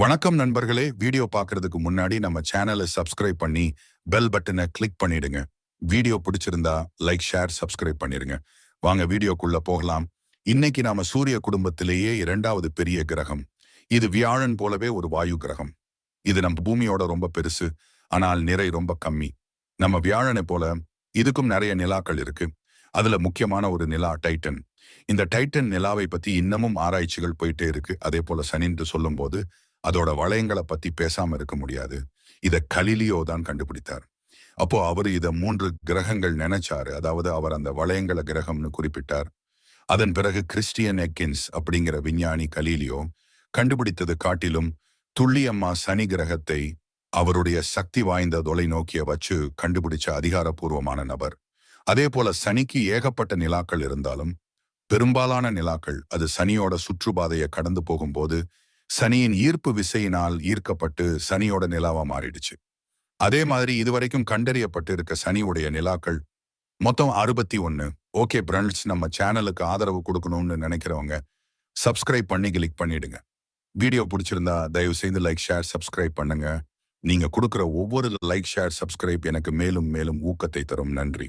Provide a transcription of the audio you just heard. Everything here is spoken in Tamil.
வணக்கம் நண்பர்களே. வீடியோ பார்க்கறதுக்கு முன்னாடி நம்ம சேனலை சப்ஸ்கிரைப் பண்ணி பெல் பட்டனை கிளிக் பண்ணிடுங்க. வீடியோ பிடிச்சிருந்தா லைக் ஷேர் சப்ஸ்கிரைப் பண்ணிடுங்க. வாங்க வீடியோக்குள்ள போகலாம். இன்னைக்கு நாம சூரிய குடும்பத்திலேயே இரண்டாவது பெரிய கிரகம். இது வியாழன் போலவே ஒரு வாயு கிரகம். இது நம்ம பூமியோட ரொம்ப பெருசு ஆனால் நிறை ரொம்ப கம்மி. நம்ம வியாழனை போல இதுக்கும் நிறைய நிலாக்கள் இருக்கு. அதுல முக்கியமான ஒரு நிலா டைட்டன். இந்த டைட்டன் நிலாவை பத்தி இன்னமும் ஆராய்ச்சிகள் போயிட்டே இருக்கு. அதே போல சனின்று சொல்லும்போது அதோட வளையங்களை பத்தி பேசாம இருக்க முடியாது. இதை கலிலியோ தான் கண்டுபிடித்தார். அப்போ அவர் இத மூன்று கிரகங்கள் நினைச்சாரு. அதாவது அவர் அந்த வளையங்கள கிரகம்னு குறிப்பிட்டார். அதன் பிறகு கிறிஸ்டியன் எக்கின்ஸ் அப்படிங்கிற விஞ்ஞானி கலீலியோ கண்டுபிடித்தது காட்டிலும் துள்ளியம்மா சனி கிரகத்தை அவருடைய சக்தி வாய்ந்த தொலைநோக்கிய வச்சு கண்டுபிடிச்ச அதிகாரப்பூர்வமான நபர். அதே போல சனிக்கு ஏகப்பட்ட நிலாக்கள் இருந்தாலும் பெரும்பாலான நிலாக்கள் அது சனியோட சுற்றுப்பாதையை கடந்து போகும்போது சனியின் ஈர்ப்பு விசையினால் ஈர்க்கப்பட்டு சனியோட நிலாவா மாறிடுச்சு. அதே மாதிரி இதுவரைக்கும் கண்டறியப்பட்டு இருக்க சனியுடைய நிலாக்கள் மொத்தம் அறுபத்தி ஒன்னு. ஓகே பிரண்ட்ஸ் நம்ம சேனலுக்கு ஆதரவு கொடுக்கணும்னு நினைக்கிறவங்க சப்ஸ்கிரைப் பண்ணி கிளிக் பண்ணிடுங்க. வீடியோ பிடிச்சிருந்தா தயவு செய்து லைக் ஷேர் சப்ஸ்கிரைப் பண்ணுங்க. நீங்க கொடுக்குற ஒவ்வொரு லைக் ஷேர் சப்ஸ்கிரைப் எனக்கு மேலும் மேலும் ஊக்கத்தை தரும். நன்றி.